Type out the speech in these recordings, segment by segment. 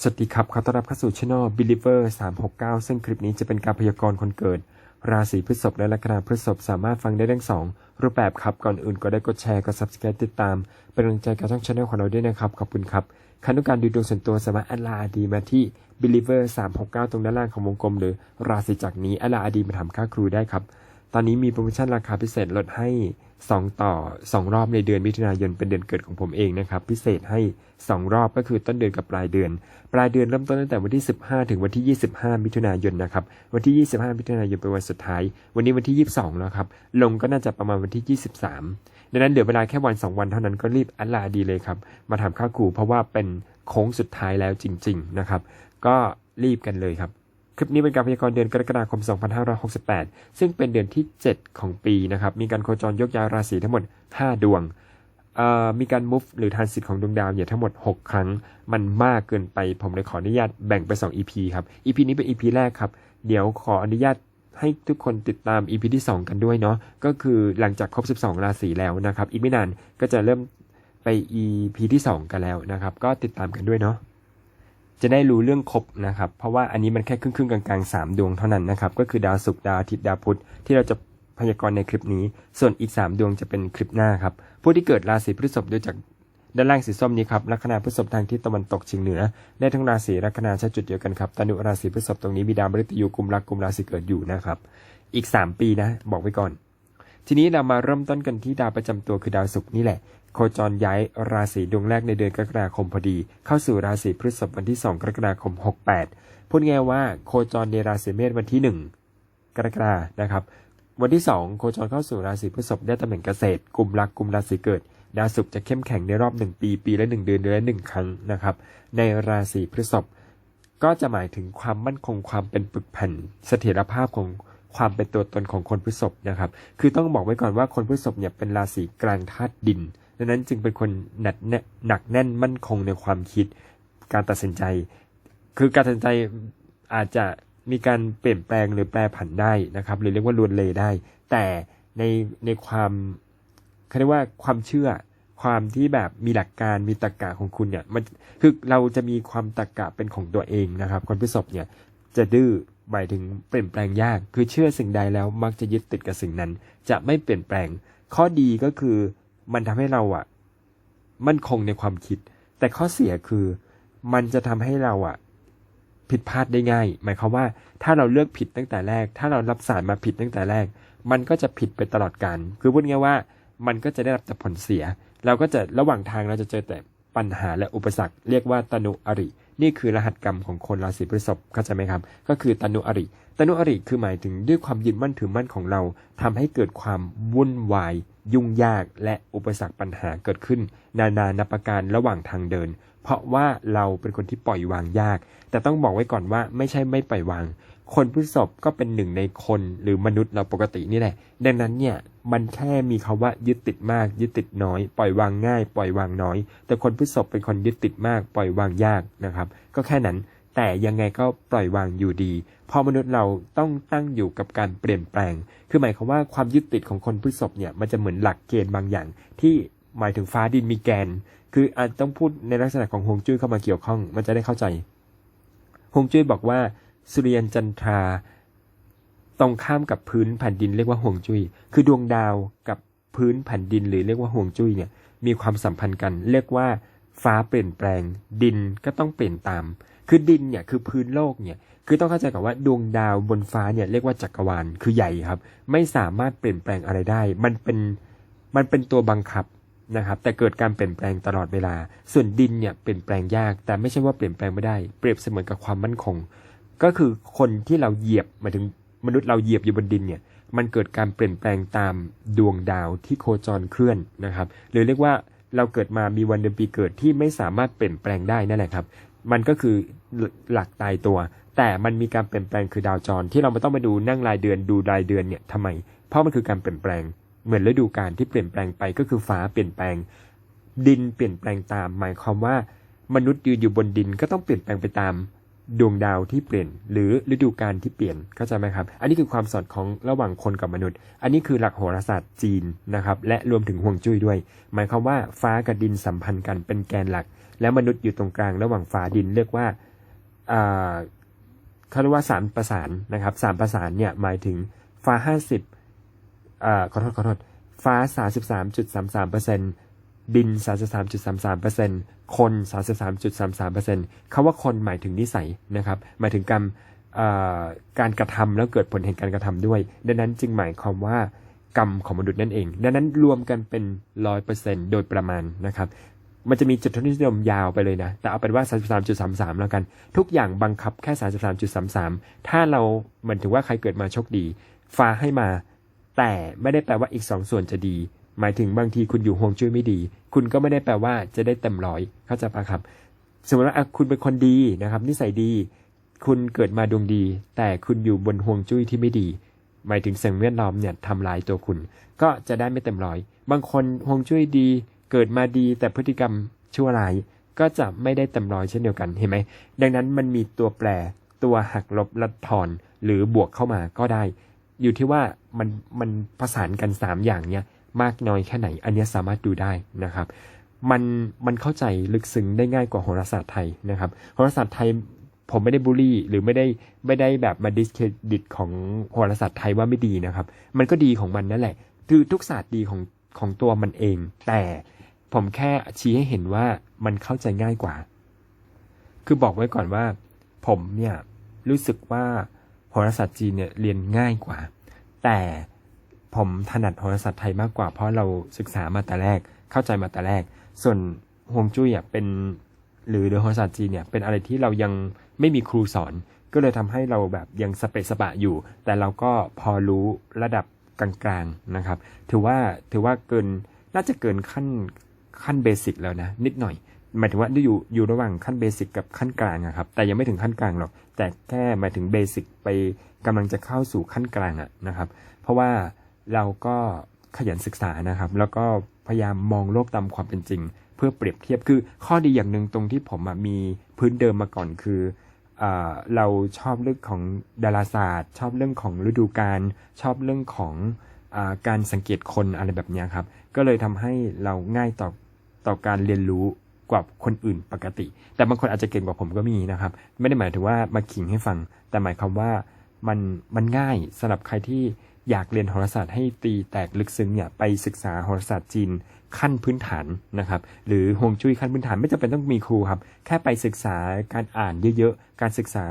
สวัสดีครับ ขอต้อนรับเข้าสู่ช่อง Believer 369 ซึ่งคลิปนี้จะเป็นการพยากรณ์คนเกิด ราศีพฤษภและลัคนาพฤษภสามารถฟังได้ทั้งสองรูปแบบครับ ก่อนอื่นก็ได้กดแชร์ กด subscribe ติดตาม เป็นกำลังใจกับช่องช anel ของเราด้วยนะครับ ขอบคุณครับใครต้องการดูดวงส่วนตัวสามารถอดไลน์ดีมาที่ Believer 369 ตรงด้านล่างของวงกลม หรือราศีจากนี้อดไลน์ดีมาถามค่าครูได้ครับ ตอนนี้มีโปรโมชั่นราคาพิเศษลดให้ 2 ต่อ 2 รอบในเดือนมิถุนายนเป็นเดือนเกิดของผมเองนะครับ พิเศษให้ 2 รอบก็คือต้นเดือนกับปลายเดือน ปลายเดือนเริ่มต้นตั้งแต่วันที่ 15 ถึงวันที่ 25 มิถุนายนนะครับ วันที่ 25 มิถุนายนเป็นวันสุดท้าย วันนี้วันที่ 22 แล้วครับ ลงก็น่าจะประมาณวันที่ 23ดังนั้นเหลือเวลาแค่วัน 2 วันเท่านั้นก็รีบอัลลาดีเลยครับ มาทำค่าครูเพราะว่าเป็นโค้งสุดท้ายแล้วจริง ๆ นะครับ ก็รีบกันเลยครับ คลิปนี้เป็นการพยากรณ์เดือนกรกฎาคม 2568 ซึ่งเป็นเดือนที่ 7 ของปีนะครับ มีการโคจรยกย้ายราศีทั้งหมด 5 ดวง มีการมุฟหรือทานสิตของดวงดาวเนี่ยทั้งหมด 6 ครั้ง มันมากเกินไป ผมเลยขออนุญาตแบ่งไป 2 EP ครับ EP นี้เป็น EP แรกครับ เดี๋ยวขออนุญาตให้ทุกคนติดตาม EP ที่ 2 กันด้วยเนาะ ก็คือหลังจากครบ 12 ราศีแล้วนะครับ อีกไม่นานก็จะเริ่มไป EP ที่ 2 กันแล้วนะครับ ก็ติดตามกันด้วยเนาะ จะได้รู้เรื่องครบนะครับ เพราะว่าอันนี้มันแค่ครึ่งๆกลางๆ3ดวงเท่านั้นนะครับ ก็คือดาวศุกร์ดาวอาทิตย์ดาวพุธที่เราจะพยากรณ์ในคลิปนี้ ส่วนอีก 3 ดวงจะเป็นคลิปหน้าครับ ผู้ที่เกิดราศีพฤษภดูจากด้านล่างสีส้มนี้ครับลัคนาพฤษภทางทิศตะวันตกเฉียงเหนือ ได้ทั้งราศีลัคนาใช้จุดเดียวกันครับตนุราศีพฤษภตรงนี้มีดาวมฤตยูกุมรักกุมราศีเกิดอยู่นะครับ อีก 3 ปีนะ บอกไว้ก่อน ทีนี้เรามาเริ่มต้นกันที่ดาวประจำตัวคือดาวศุกร์นี่แหละ โคจรย้ายราศีดวงแรกในเดือนกรกฎาคมพอดี เข้าสู่ราศีพฤษภวันที่ 2 กรกฎาคม 68 พูดง่ายว่าโคจรในราศีเมษวันที่ 1 กรกฎานะครับ วันที่ 2 โคจรเข้าสู่ราศีพฤษภได้ตำแหน่งเกษตรกลุ่มรักกลุ่มราศีเกิดดาวศุกร์จะเข้มแข็งในรอบ 1 ปี ปีละ 1 เดือนเดือนละ1ครั้งนะครับ ในราศีพฤษภก็จะหมายถึงความมั่นคงความเป็นปึกแผ่นเสถียรภาพของ ความเป็นตัวตนของคนพฤษภนะครับ คือต้องบอกไว้ก่อนว่าคนพฤษภเนี่ยเป็นราศีกลางธาตุดินดังนั้นจึงเป็นคนหนักแน่หนักแน่นมั่นคงในความคิด การตัดสินใจ คือการตัดสินใจอาจจะมีการเปลี่ยนแปลงหรือแปรผันได้นะครับ หรือเรียกว่าลวนเลได้ แต่ในในความเขาเรียกว่าความเชื่อความที่แบบมีหลักการมีตรรกะของคุณเนี่ยมันคือเราจะมีความตรรกะเป็นของตัวเองนะครับ คนพฤษภเนี่ยจะดื้อ หมายถึงเปลี่ยนแปลงยาก คือเชื่อสิ่งใดแล้วมักจะยึดติดกับสิ่งนั้น จะไม่เปลี่ยนแปลง ข้อดีก็คือมันทำให้เราอะมั่นคงในความคิด แต่ข้อเสียคือมันจะทำให้เราอะผิดพลาดได้ง่าย หมายความว่าถ้าเราเลือกผิดตั้งแต่แรก ถ้าเรารับสารมาผิดตั้งแต่แรก มันก็จะผิดไปตลอดการ คือพูดง่ายว่ามันก็จะได้รับแต่ผลเสีย เราก็จะระหว่างทางเราจะเจอแต่ปัญหาและอุปสรรค เรียกว่าตนุอริ นี่คือรหัสกรรมของคนราศีพฤษภเข้าใจไหมครับ ก็คือตนุอริตนุอริคือหมายถึงด้วยความยึดมั่นถือมั่นของเราทำให้เกิดความวุ่นวาย ยุ่งยากและอุปสรรคปัญหาเกิดขึ้น นานานับประการระหว่างทางเดิน เพราะว่าเราเป็นคนที่ปล่อยวางยาก แต่ต้องบอกไว้ก่อนว่าไม่ใช่ไม่ปล่อยวาง คนพฤษภก็เป็นหนึ่งในคนหรือมนุษย์เราปกตินี่แหละ ดังนั้นเนี่ยมันแค่มีคาว่ายึดติดมาก ยึดติดน้อย ปล่อยวางง่าย ปล่อยวางน้อย แต่คนพฤษภเป็นคนยึดติดมาก ปล่อยวางยากนะครับ ก็แค่นั้น แต่ยังไงก็ปล่อยวางอยู่ดีพราะมนุษย์เราต้องตั้งอยู่กับการเปลี่ยนแปลง คือหมายความว่าความยึดติดของคนพฤษภเนี่ยมันจะเหมือนหลักเกณฑ์บางอย่าง ที่หมายถึงฟ้าดินมีแกน คืออาจต้องพูดในลักษณะของฮวงจุ้ยเข้ามาเกี่ยวข้อง มันจะได้เข้าใจฮวงจุ้ยบอกว่าสุริยันจันทรา ตรงข้ามกับพื้นแผ่นดินเรียกว่าห่วงจุย้ย คือดวงดาวกับพื้นแผ่นดินหรือเรียกว่าห่วงจุ้ยเนี่ยมีความสัมพันธ์กัน เรียกว่า ฟ้าเปลี่ยนแปลง ดินก็ต้องเปลี่ยนตาม คือดินเนี่ยคือพื้นโลกเนี่ยคือต้องเข้าใจก่อนว่าดวงดาวบนฟ้าเนี่ยเรียกว่าจักรวาลคือใหญ่ครับ ไม่สามารถเปลี่ยนแปลงอะไรได้ มันเป็นมันเป็นตัวบังคับนะครับ แต่เกิดการเปลี่ยนแปลงตลอดเวลา ส่วนดินเนี่ยเปลี่ยนแปลงยาก แต่ไม่ใช่ว่าเปลี่ยนแปลงไม่ได้ เปรียบเสมือนกับความมั่นคง ก็คือคนที่เราเหยียบหมายถึงมนุษย์เราเหยียบอยู่บนดินเนี่ย มันเกิดการเปลี่ยนแปลงตามดวงดาวที่โคจรเคลื่อนนะครับ หรือเรียกว่าเราเกิดมามีวันเดือนปีเกิดที่ไม่สามารถเปลี่ยนแปลงได้นั่นแหละครับ มันก็คือหลักตายตัว แต่มันมีการเปลี่ยนแปลงคือดาวจร ที่เราไม่ต้องมาดูนั่งรายเดือนดูรายเดือนเนี่ยทำไม เพราะมันคือการเปลี่ยนแปลง เหมือนฤดูกาลที่เปลี่ยนแปลงไปก็คือฟ้าเปลี่ยนแปลง ดินเปลี่ยนแปลงตาม หมายความว่ามนุษย์ยืนอยู่บนดินก็ต้องเปลี่ยนแปลงไปตาม ดวงดาวที่เปลี่ยน หรือฤดูกาลที่เปลี่ยนเข้าใจไหมครับ อันนี้คือความสอดคล้องระหว่างคนกับมนุษย์ อันนี้คือหลักโหราศาสตร์จีนนะครับ และรวมถึงห่วงจุ้ยด้วย หมายความว่าฟ้ากับดินสัมพันธ์กันเป็นแกนหลัก แล้วมนุษย์อยู่ตรงกลางระหว่างฟ้าดินเรียกว่าเขาเรียกว่าสามประสานนะครับสามประสานเนี่ยหมายถึงฟ้าห้าสิบขอโทษขอโทษฟ้าสามสิบสามจุดสามสามเปอร์เซ็นต์ ดิน 33.33%คน 33.33%คำว่าคนหมายถึงนิสัยนะครับ หมายถึงกรรมการกระทำแล้วเกิดผลแห่งการกระทำด้วย ดังนั้นจึงหมายความว่ากรรมของมนุษย์นั่นเอง ดังนั้นรวมกันเป็นร้อยเปอร์เซ็นโดยประมาณนะครับ มันจะมีจุดทศนิยมยาวไปเลยนะ แต่เอาเป็นว่า 33.33 แล้วกัน ทุกอย่างบังคับแค่ 33.33 ถ้าเราเหมือนถึงว่าใครเกิดมาโชคดี ฟ้าให้มา แต่ไม่ได้แปลว่าอีกสองส่วนจะดี หมายถึงบางทีคุณอยู่ห่วงจุ้ยไม่ดี คุณก็ไม่ได้แปลว่าจะได้เต็มร้อยเข้าใจปะครับ สมมติว่าคุณเป็นคนดีนะครับ นิสัยดี คุณเกิดมาดวงดี แต่คุณอยู่บนห่วงจุ้ยที่ไม่ดี หมายถึงสิ่งแวดล้อมเนี่ยทำลายตัวคุณ ก็จะได้ไม่เต็มร้อย บางคนห่วงจุ้ยดี เกิดมาดีแต่พฤติกรรมชั่วร้ายก็จะไม่ได้เต็มร้อยเช่นเดียวกันเห็นไหมดังนั้นมันมีตัวแปรตัวหักลบลัดทอนหรือบวกเข้ามาก็ได้ อยู่ที่ว่ามันมันผสานกัน 3 อย่างเนี้ย มากน้อยแค่ไหน อันเนี้ยสามารถดูได้นะครับ มันมันเข้าใจลึกซึ้งได้ง่ายกว่าโหราศาสตร์ไทยนะครับโหราศาสตร์ไทยผมไม่ได้บูลลี่ หรือไม่ได้ไม่ได้แบบมาดิสเครดิตของโหราศาสตร์ไทยว่าไม่ดีนะครับ มันก็ดีของมันนั่นแหละคือทุกศาสตร์ดีของของตัวมันเอง แต่ผมแค่ชี้ให้เห็นว่ามันเข้าใจง่ายกว่า คือบอกไว้ก่อนว่า ผมเนี่ยรู้สึกว่าโหราศาสตร์จีนเนี่ยเรียนง่ายกว่า แต่ ผมถนัดโหราศาสตร์ไทยมากกว่าเพราะเราศึกษามาแต่แรก เข้าใจมาแต่แรก ส่วนฮวงจุ้ยอะเป็น หรือโหราศาสตร์จีนเนี่ยเป็นอะไรที่เรายังไม่มีครูสอน ก็เลยทำให้เราแบบยังสเปะสปะอยู่ แต่เราก็พอรู้ระดับกลางๆนะครับ ถือว่าถือว่าเกินน่าจะเกินขั้นขั้นเบสิกแล้วนะ นิดหน่อยหมายถึงว่าอยู่อยู่ระหว่างขั้นเบสิกกับขั้นกลางอะครับ แต่ยังไม่ถึงขั้นกลางหรอก แต่แค่หมายถึงเบสิกไปกำลังจะเข้าสู่ขั้นกลางอะนะครับ เพราะว่า เราก็ขยันศึกษานะครับ แล้วก็พยายามมองโลกตามความเป็นจริง เพื่อเปรียบเทียบคือข้อดีอย่างหนึ่งตรงที่ผมมีพื้นเดิมมาก่อนคือเอเราชอบเรื่องของดาราศาสตร์ ชอบเรื่องของฤดูกาลชอบเรื่องของอการสังเกตคนอะไรแบบนี้ครับ ก็เลยทำให้เราง่ายต่อต่อการเรียนรู้กว่าคนอื่นปกติ แต่บางคนอาจจะเก่งกว่าผมก็มีนะครับ ไม่ได้หมายถึงว่ามาขิงให้ฟัง แต่หมายความว่ามันมันง่ายสำหรับใครที่ อยากเรียนโหราศาสตร์ให้ตีแตกลึกซึ้งเนี่ยไปศึกษาโหราศาสตร์จีนขั้นพื้นฐานนะครับ หรือฮวงจุ้ยขั้นพื้นฐานไม่จำเป็นต้องมีครูครับ แค่ไปศึกษาการอ่านเยอะๆ การศึกษา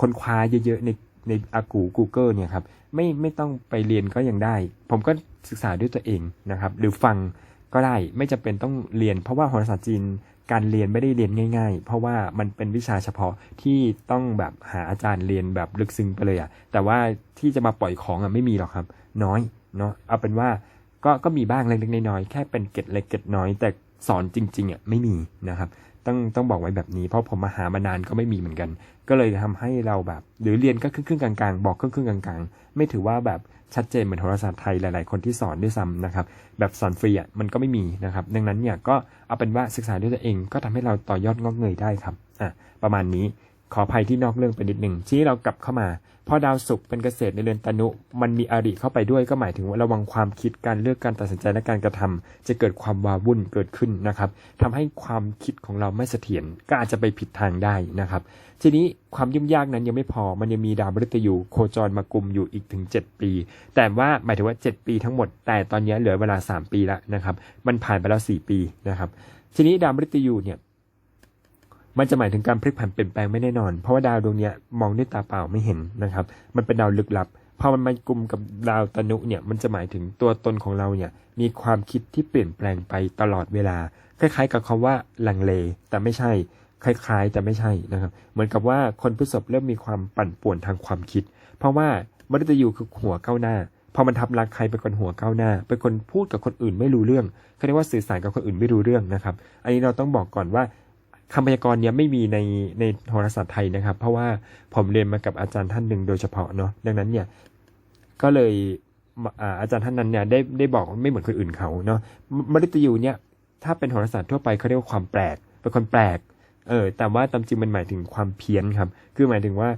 ค้นคว้าเยอะๆ ในในอากู Google เนี่ยครับไม่ไม่ต้องไปเรียนก็ยังได้ ผมก็ศึกษาด้วยตัวเองนะครับ หรือฟังก็ได้ไม่จำเป็นต้องเรียนเพราะว่าโหราศาสตร์จีน การเรียนไม่ได้เรียนง่าย ๆ เพราะว่ามันเป็นวิชาเฉพาะที่ต้องแบบหาอาจารย์เรียนแบบลึกซึ้งไปเลยอะแต่ว่าที่จะมาปล่อยของอะไม่มีหรอกครับ น้อยเนาะเอาเป็นว่าก็ก็มีบ้างเล็กๆน้อยๆแค่เป็นเก็ดเล็กเก็ดน้อย แต่สอนจริงๆอะไม่มีนะครับ ต้องต้องบอกไว้แบบนี้ เพราะผมมาหามานานก็ไม่มีเหมือนกัน ก็เลยทำให้เราแบบ หรือเรียนก็ครึ่งๆกลางๆ บอกครึ่งๆกลางๆ ไม่ถือว่าแบบ ชัดเจนเหมือนโหราศาสตร์ไทยหลายๆ คนที่สอนด้วยซ้ำนะครับแบบสอนฟรีอะมันก็ไม่มีนะครับดังนั้นเนี่ยก็เอาเป็นว่าศึกษาด้วยตัวเองก็ทำให้เราต่อยอดงอกเงยได้ครับอะประมาณนี้ ขออภัยที่นอกเรื่องไปนิดหนึ่งที่เรากลับเข้ามาพอดาวศุกร์เป็นเกษตรในเรือนตนุ มันมีอริเข้าไปด้วยก็หมายถึงว่าระวังความคิดการเลือกการตัดสินใจและการกระทำจะเกิดความวาวุ่นเกิดขึ้นนะครับทำให้ความคิดของเราไม่เสถียรก็อาจจะไปผิดทางได้นะครับ ทีนี้ความยุ่งยากนั้นยังไม่พอมันยังมีดาวมฤตยูโคจรมากลุ่มอยู่อีกถึง 7 ปี แต่ว่าหมายถึงว่า 7 ปีทั้งหมด แต่ตอนนี้เหลือเวลา 3 ปีแล้วนะครับ มันผ่านไปแล้ว 4 ปีนะครับทีนี้ดาวมฤตยูเนี่ย มันจะหมายถึงการพลิกผันเปลี่ยนแปลงไม่แน่นอน เพราะว่าดาวดวงนี้มองด้วยตาเปล่าไม่เห็นนะครับ มันเป็นดาวลึกลับพอมันมากลุ่มกับดาวตนุเนี่ยมันจะหมายถึงตัวตนของเราเนี่ยมีความคิดที่เปลี่ยนแปลงไปตลอดเวลา คล้ายๆ กับคำว่าลังเล แต่ไม่ใช่ คล้ายๆ แต่ไม่ใช่นะครับ เหมือนกับว่าคนพฤษภเริ่มมีความปั่นป่วนทางความคิด เพราะว่ามฤตยูคือหัวก้าวหน้าพอมันทับรักใครเป็นคนหัวก้าวหน้าเป็นคนพูดกับคนอื่นไม่รู้เรื่องเขาเรียกว่าสื่อสารกับคนอื่นไม่รู้เรื่องนะครับ อันนี้เราต้องบอกก่อนว่า คำพยากรณ์เนี่ยไม่มีในในโหราศาสตร์ไทยนะครับ เพราะว่าผมเรียนมากับอาจารย์ท่านหนึ่งโดยเฉพาะเนาะดังนั้นเนี่ยก็เลยอาจารย์ท่านนั้นเนี่ยได้ได้บอกไม่เหมือนคนอื่นเขาเนาะมมฤตยูเนี่ยถ้าเป็นโหราศาสตร์ทั่วไปเขาเรียกว่าความแปลกเป็นคนแปลกเออแต่ว่าตามจริงมันหมายถึงความเพี้ยนครับ คือหมายถึงว่า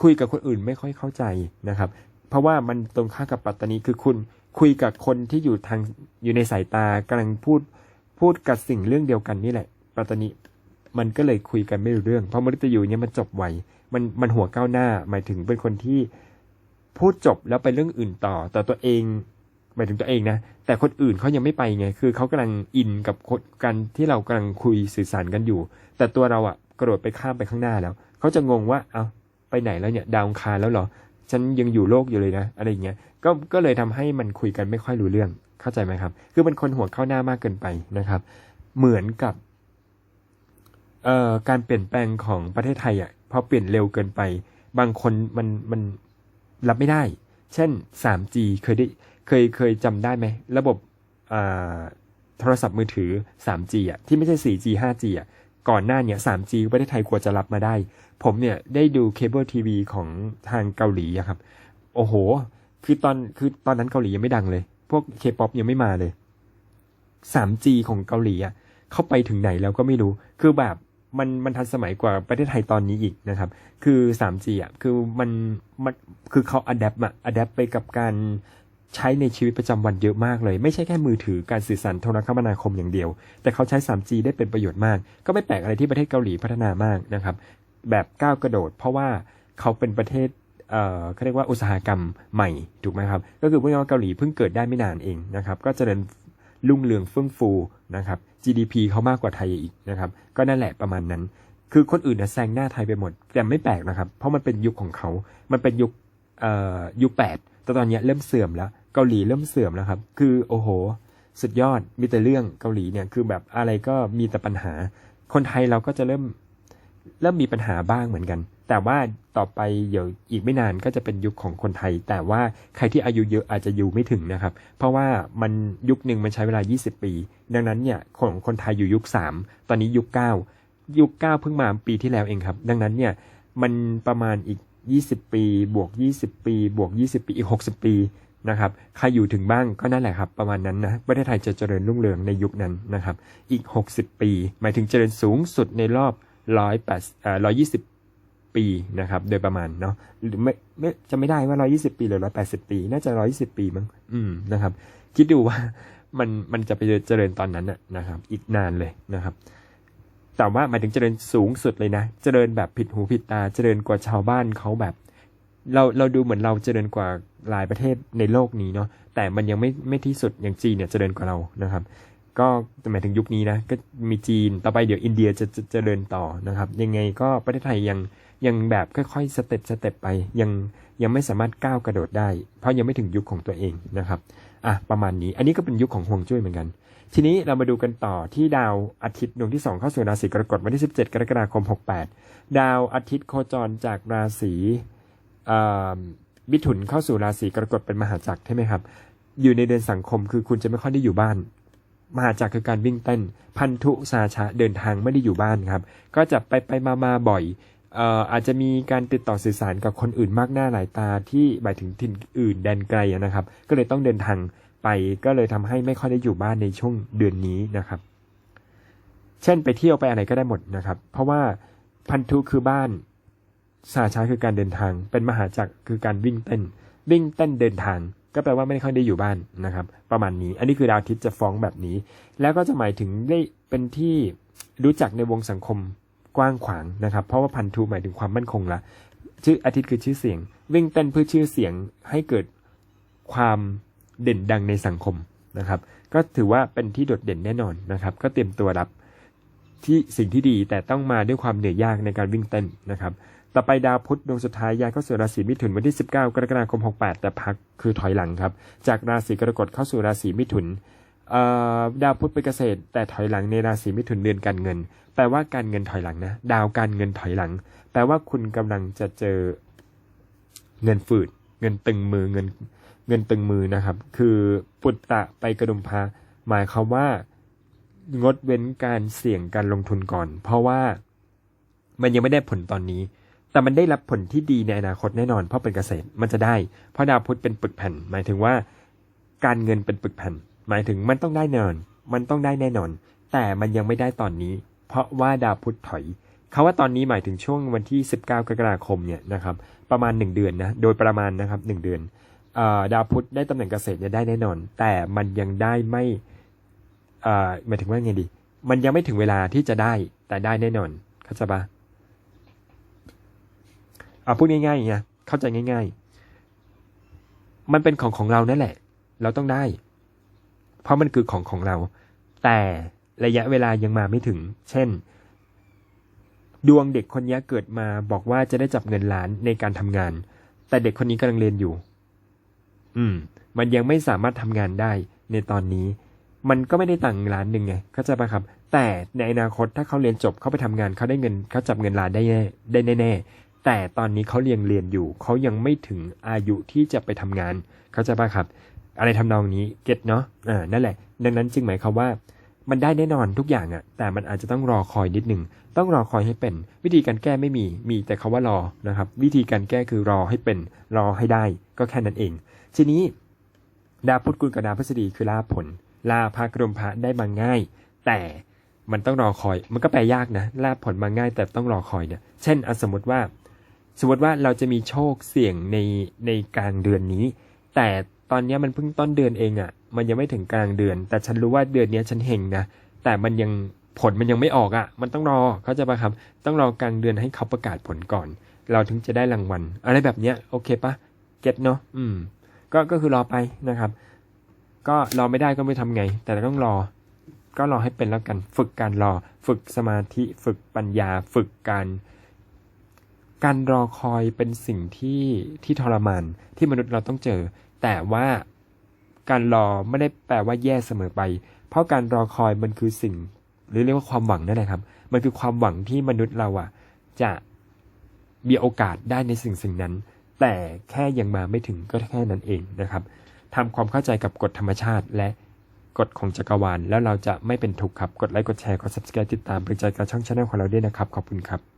คุยกับคนอื่นไม่ค่อยเข้าใจนะครับ เพราะว่ามันตรงข้ามกับปัตตานีคือคุณคุยกับคนที่อยู่ทางอยู่ในสายตากำลังพูดพูดกับสิ่งเรื่องเดียวกันนี่แหละ ปัตตานี มันก็เลยคุยกันไม่รู้เรื่อง เพราะมฤตยูเนี่ยมันจบไวมันมันหัวก้าวหน้า หมายถึงเป็นคนที่พูดจบแล้วไปเรื่องอื่นต่อ แต่ตัวเองหมายถึงตัวเองนะ แต่คนอื่นเขายังไม่ไปไง คือเขากำลังอินกับคนกันที่เรากำลังคุยสื่อสารกันอยู่ แต่ตัวเราอะกระโดดไปข้ามไปข้างหน้าแล้ว เขาจะงงว่า เอาไปไหนแล้วเนี่ย ดาวคารแล้วเหรอ ฉันยังอยู่โลกอยู่เลยนะ อะไรอย่างเงี้ย ก็ ก็เลยทำให้มันคุยกันไม่ค่อยรู้เรื่อง เข้าใจไหมครับ คือเป็นคนหัวเข้าหน้ามากเกินไปนะครับ เหมือนกับ เอ่อการเปลี่ยนแปลงของประเทศไทยอะพอเปลี่ยนเร็วเกินไป บางคนมันมันรับไม่ได้ เช่น 3G เคยได้เคยเคยจำได้ไหม ระบบอ่าโทรศัพท์มือถือ 3G อะที่ไม่ใช่ 4G 5G อะก่อนหน้าเนี่ย 3G ประเทศไทยกว่าจะรับมาได้ ผมเนี่ยได้ดูเคเบิลทีวีของทางเกาหลีอะครับ โอ้โห คือตอนคือตอนนั้นเกาหลียังไม่ดังเลย พวกเคป๊อปยังไม่มาเลย 3G ของเกาหลีอะเข้าไปถึงไหนแล้วก็ไม่รู้ คือแบบ มันมันทันสมัยกว่าประเทศไทยตอนนี้อีกนะครับ คือ 3G อะคือมันมันคือเขาอัดแอปอะอัดแอปไปกับการใช้ในชีวิตประจำวันเยอะมากเลย ไม่ใช่แค่มือถือการสื่อสารโทรคมนาคมอย่างเดียว แต่เขาใช้ 3G ได้เป็นประโยชน์มาก ก็ไม่แปลกอะไรที่ประเทศเกาหลีพัฒนามากนะครับ แบบก้าวกระโดด เพราะว่าเขาเป็นประเทศเอ่อเขาเรียกว่าอุตสาหกรรมใหม่ถูกไหมครับ ก็คือพูดง่ายๆว่าเกาหลีเพิ่งเกิดได้ไม่นานเองนะครับ ก็เจริญรุ่งเรืองเฟื่องฟูนะครับ GDP เขามากกว่าไทยอีกนะครับ ก็นั่นแหละประมาณนั้น คือคนอื่นเนะแซงหน้าไทยไปหมด แต่ไม่แปลกนะครับ เพราะมันเป็นยุคของเขา มันเป็นยุคเอ่อยุคแปดแต่ตอนเนี้ยเริ่มเสื่อมแล้ว เกาหลีเริ่มเสื่อมแล้วครับ คือโอ้โห สุดยอด มีแต่เรื่องเกาหลีเนี่ย คือแบบอะไรก็มีแต่ปัญหา คนไทยเราก็จะเริ่มเริ่มมีปัญหาบ้างเหมือนกัน แต่ว่าต่อไปเดี๋ยวอีกไม่นานก็จะเป็นยุคของคนไทย แต่ว่าใครที่อายุเยอะอาจจะอยู่ไม่ถึงนะครับ เพราะว่ามันยุคหนึ่งมันใช้เวลา 20 ปี ดังนั้นเนี่ยของคนไทยอยู่ยุค 3 ตอนนี้ยุค 9 ยุค 9 เพิ่งมาปีที่แล้วเองครับ ดังนั้นเนี่ยมันประมาณอีก 20 ปี บวก 20 ปี บวก 20 ปี อีก 60 ปีนะครับ ใครอยู่ถึงบ้างก็นั่นแหละครับ ประมาณนั้นนะ ประเทศไทยจะเจริญรุ่งเรืองในยุคนั้นนะครับ อีก 60 ปี หมายถึงเจริญสูงสุดในรอบร้อยแปดเอ่อร้อยี่สิบ ปีนะครับ โดยประมาณเนาะหรือไม่ไม่จะไม่ได้ว่าร้อยี่สิบปีหรือร้อยแปดสิบปี น่าจะร้อยี่สิบปีมั้งอืมนะครับ คิดดูว่ามันมันจะไปเจริญตอนนั้นน่ะนะครับ อีกนานเลยนะครับ แต่ว่าหมายถึงเจริญสูงสุดเลยนะ เจริญแบบผิดหูผิดตา เจริญกว่าชาวบ้านเขาแบบ เราเราดูเหมือนเราเจริญกว่าหลายประเทศในโลกนี้เนาะแต่มันยังไม่ไม่ที่สุดอย่างจีนเนี่ยเจริญกว่าเรานะครับ ก็หมายถึงยุคนี้นะ ก็มีจีนต่อไปเดี๋ยวอินเดียจะจะจะเจริญต่อนะครับ ยังไงก็ประเทศไทยยังยังแบบค่อยๆสเต็ปสเต็ปไป ยังยังไม่สามารถก้าวกระโดดได้ เพราะยังไม่ถึงยุคของตัวเองนะครับอะประมาณนี้ อันนี้ก็เป็นยุคของห่วงจุ้ยเหมือนกัน ทีนี้เรามาดูกันต่อที่ดาวอาทิตย์ดวงที่ 2 เข้าสู่ราศีกรกฎวันที่ 17 กรกฎาคม 68 ดาวอาทิตย์โคจรจากราศีมิถุนเข้าสู่ราศีกรกฎเป็นมหาจักรใช่ไหมครับ อยู่ในเดือนสังคมคือคุณจะไม่ค่อยได้อยู่บ้าน มหาจักรคือการวิ่งเต้น พันธุสาชะเดินทางไม่ได้อยู่บ้านครับ ก็จะไปไปมามาบ่อยเอ่ออาจจะมีการติดต่อสื่อสารกับคนอื่นมากหน้าหลายตาที่หมายถึงถิ่นอื่นแดนไกลนะครับ ก็เลยต้องเดินทางไปก็เลยทำให้ไม่ค่อยได้อยู่บ้านในช่วงเดือนนี้นะครับ เช่นไปเที่ยวไปอะไรก็ได้หมดนะครับ เพราะว่าพันธุคือบ้านสาชาคือการเดินทาง เป็นมหาจักรคือการวิ่งเต้น วิ่งเต้นเดินทาง ก็แปลว่าไม่ค่อยได้อยู่บ้านนะครับ ประมาณนี้ อันนี้คือดาวอาทิตย์จะฟ้องแบบนี้ แล้วก็จะหมายถึงได้เป็นที่รู้จักในวงสังคมกว้างขวางนะครับ เพราะว่าพันธุหมายถึงความมั่นคงละชื่ออาทิตย์คือชื่อเสียง วิ่งเต้นเพื่อชื่อเสียงให้เกิดความเด่นดังในสังคมนะครับ ก็ถือว่าเป็นที่โดดเด่นแน่นอนนะครับ ก็เตรียมตัวรับที่สิ่งที่ดีแต่ต้องมาด้วยความเหนื่อยยากในการวิ่งเต้นนะครับ ต่อไปดาวพุธดวงสุดท้ายย้ายเข้าสู่ราศีมิถุนวันที่ 19 กรกฎาคม 68 แต่พักคือถอยหลังครับ จากราศีกรกฎเข้าสู่ราศีมิถุนดาวพุธเป็นเกษตร แต่ถอยหลังในราศีมิถุนเดือนการเงิน แปลว่าการเงินถอยหลังนะ ดาวการเงินถอยหลัง แปลว่าคุณกำลังจะเจอเงินฝืด เงินตึงมือเงินเงินตึงมือนะครับ คือปุตตะไปกระดุมพาหมายความว่างดเว้นการเสี่ยงการลงทุนก่อน เพราะว่ามันยังไม่ได้ผลตอนนี้ แต่มันได้รับผลที่ดีในอนาคตแน่นอน เพราะเป็นเกษตรมันจะได้ เพราะดาวพุธเป็นปึกแผ่น หมายถึงว่า การเงินเป็นปึกแผ่น หมายถึงมันต้องได้แน่นอน มันต้องได้แน่นอน แต่มันยังไม่ได้ตอนนี้ เพราะว่าดาวพุธถอยเขาว่าตอนนี้หมายถึงช่วงวันที่ 19 กรกฎาคมเนี่ยนะครับประมาณ 1 เดือนนะโดยประมาณนะครับ1เดือนออดาวพุธได้ตำแหน่งเกษตรเนี่ยได้แน่นอน แต่มันยังได้ไม่หมายถึงว่าไงดี มันยังไม่ถึงเวลาที่จะได้แต่ได้แน่นอนเข้าใจปะ เอาพูดง่ายๆไงเข้าใจง่าย ๆ มันเป็นของของเรานั่นแหละ เราต้องได้ เพราะมันคือของของเรา แต่ระยะเวลายังมาไม่ถึง เช่น ดวงเด็กคนนี้เกิดมาบอกว่าจะได้จับเงินล้านในการทำงาน แต่เด็กคนนี้กำลังเรียนอยู่ อืม มันยังไม่สามารถทำงานได้ในตอนนี้ มันก็ไม่ได้ตังค์ล้านหนึ่งไงเข้าใจปะครับ แต่ในอนาคตถ้าเขาเรียนจบเขาไปทำงานเขาได้เงินเขาจับเงินล้านได้แน่ได้แน่ แต่ตอนนี้เขาเรียนเรียนอยู่ เขายังไม่ถึงอายุที่จะไปทำงาน เขาใจปะครับ อะไรทำนองนี้เก็ตเนาะอ่านั่นแหละ ดังนั้นจึงหมายความว่ามันได้แน่นอนทุกอย่างอะ่ะ แต่มันอาจจะต้องรอคอยนิดหนึ่ง ต้องรอคอยให้เป็น วิธีการแก้ไม่มี มีแต่คาว่ารอนะครับ วิธีการแก้คือรอให้เป็น รอให้ได้ ก็แค่นั้นเอง ทีนี้ ดาวพุธกุลกับดาวพฤษฎีคือลาผล ลาภากรมพระได้มาง่าย แต่มันต้องรอคอย มันก็แปลยากนะ ลาผลมาง่ายแต่ต้องรอคอยเนี่ย เช่นอสมมติว่า สมมติว่าเราจะมีโชคเสี่ยงในในกลางเดือนนี้ แต่ตอนนี้มันเพิ่งต้นเดือนเองอะ่ะ มันยังไม่ถึงกลางเดือน แต่ฉันรู้ว่าเดือนนี้ฉันเฮงนะ แต่มันยังผลมันยังไม่ออกอะ่ะ มันต้องรอเขาจะปะครับ ต้องรอกลางเดือนให้เขาประกาศผลก่อน เราถึงจะได้รางวัล อะไรแบบเนี้ย โอเคปะเก็ตเนาะ อืม ก็ ก็คือรอไปนะครับ ก็รอไม่ได้ก็ไม่ทำไง แต่ต้องรอ ก็รอให้เป็นแล้วกัน ฝึกการรอ ฝึกสมาธิ ฝึกปัญญา ฝึกการ การรอคอยเป็นสิ่งที่ที่ทรมานที่มนุษย์เราต้องเจอ แต่ว่าการรอไม่ได้แปลว่าแย่เสมอไป เพราะการรอคอยมันคือสิ่ง หรือเรียกว่าความหวังนั่นแหละครับ มันคือความหวังที่มนุษย์เราอะ จะมีโอกาสได้ในสิ่งสิ่งนั้น แต่แค่ยังมาไม่ถึงก็แค่นั้นเองนะครับทำความเข้าใจกับกฎธรรมชาติและกฎของจักรวาล แล้วเราจะไม่เป็นทุกข์ครับ กดไลค์ กดแชร์ กด subscribe ติดตามเป็นใจกับช่องชาแนลของเราด้วยนะครับ ขอบคุณครับ